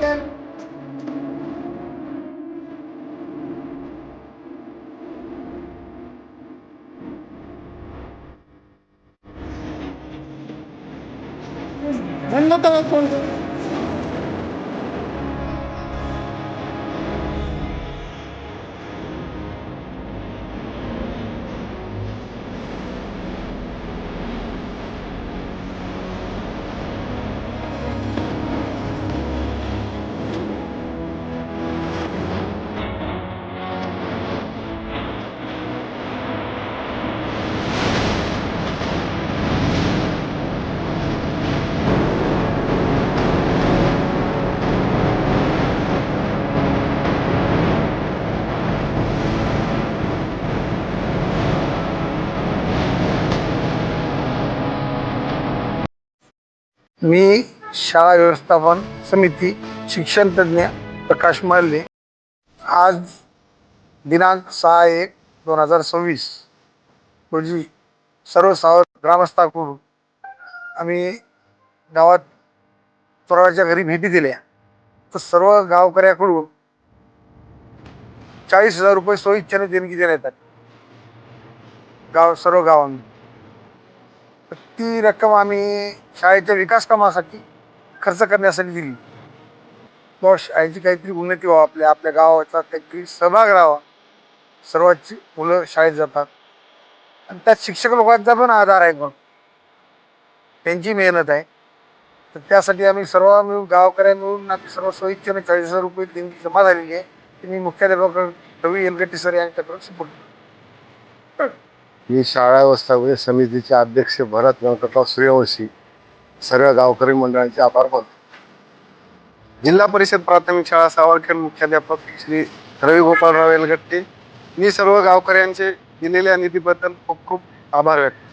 点真ん中が今度。मी शाळा व्यवस्थापन समिती शिक्षणतज्ज्ञ प्रकाश माल्ले. आज दिनांक सहा एक दोन हजार सव्वीस रोजी सर्व साव ग्रामस्थाकडून आम्ही गावात चोराच्या घरी भेटी दिल्या. तर सर्व गावकऱ्याकडून चाळीस हजार रुपये स्वइच्छेने देणगी देण्यात आली. गाव सर्व गावांनी ती रक्कम आम्ही शाळेच्या विकास कामासाठी खर्च करण्यासाठी दिली. बुवा शाळेची काहीतरी उन्नती व्हावं आपल्या आपल्या गावाचा काहीतरी सहभाग राहावा. सर्वांची मुलं शाळेत जातात. आणि त्यात शिक्षक लोकांचा पण आधार आहे मग त्यांची मेहनत आहे. तर त्यासाठी आम्ही सर्व मिळून गावकऱ्या मिळून आम्ही सर्व स्वइच्छेने चाळीस हजार रुपये देणगी जमा झालेली आहे. ती मी मुख्याध्यापक रवी एलगट्टी सर यांच्याकडून सुपूर्द मी शाळा व्यवस्थापन समितीचे अध्यक्ष भरत व्यंकटराव सूर्यवंशी सर्व गावकरी मंडळांचे आभार मानतो. जिल्हा परिषद प्राथमिक शाळा सावरखेड मुख्याध्यापक श्री रवी गोपाळराव एलगट्टे मी सर्व गावकऱ्यांचे दिलेल्या निधीबद्दल खूप खूप आभार व्यक्त